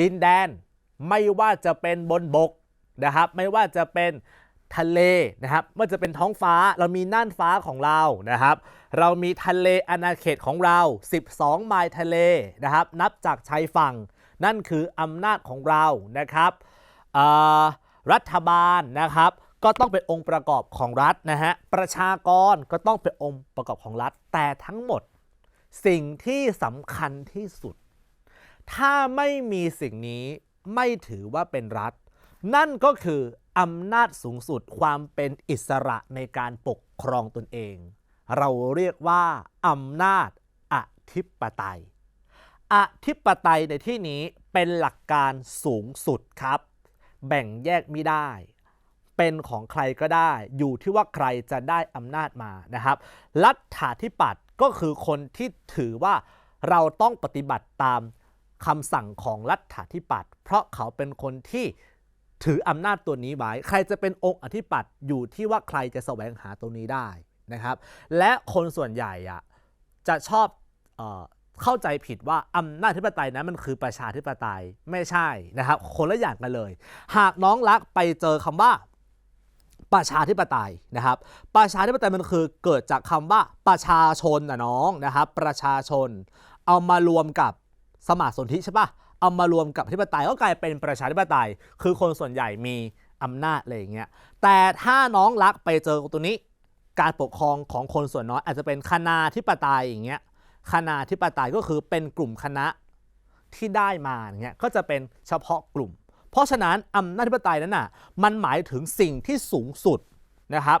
ดินแดน ไม่ว่าจะเป็นบนบกนะครับ ไม่ว่าจะเป็นทะเลนะครับไม่ว่าจะเป็นท้องฟ้าเรามีน่านฟ้าของเรานะครับ เรามีทะเลอาณาเขตของเรา 12 ไมล์ทะเลนะครับ นับจากชายฝั่ง นั่นคืออำนาจของเรานะครับรัฐบาลนะครับก็ต้องเป็นองค์ประกอบของรัฐนะฮะ ประชากรก็ต้องเป็นองค์ประกอบของรัฐ แต่ทั้งหมดสิ่งที่สำคัญที่สุด ถ้าไม่มีสิ่งนี้ไม่ถือว่าเป็นรัฐ นั่นก็คืออำนาจสูงสุดความเป็นอิสระในการปกครองตนเอง เราเรียกว่าอำนาจอธิปไตย อธิปไตยในที่นี้เป็นหลักการสูงสุดครับ แบ่งแยกไม่ได้ เป็นของใครก็ได้ อยู่ที่ว่าใครจะได้อำนาจมานะครับรัฐาธิปัตย์ก็คือคนที่ถือว่าเราต้องปฏิบัติตาม คำสั่งของรัฐาธิปัตย์เพราะเขาเป็นคนที่ถืออำนาจตัวนี้ไว้ ใครจะเป็นองค์อธิปัตย์อยู่ที่ว่าใครจะแสวงหาตรงนี้ได้นะครับ และคนส่วนใหญ่อะจะชอบเออเข้าใจผิดว่าอำนาจธิปไตยนั้นมันคือประชาธิปไตยไม่ใช่นะครับ คนละอย่างกันเลย หากน้องรักไปเจอคำว่าประชาธิปไตยนะครับ ประชาธิปไตยมันคือเกิดจากคำว่าประชาชนนะน้องนะครับ ประชาชน เอามารวมกับ สมาสนธิใช่ปะเอามารวมกับธิปไตยก็กลายเป็นประชาธิปไตย คือคนส่วนใหญ่มีอำนาจอะไรอย่างเงี้ยแต่ถ้าน้องรักไปเจอตัวนี้การปกครองของคนส่วนน้อยอาจจะเป็นคณาธิปไตยอย่างเงี้ยคณาธิปไตยก็คือเป็นกลุ่มคณะที่ได้มาอย่างเงี้ยก็จะเป็นเฉพาะกลุ่ม เพราะฉะนั้นอำนาจธิปไตยนั้นน่ะมันหมายถึงสิ่งที่สูงสุดนะครับ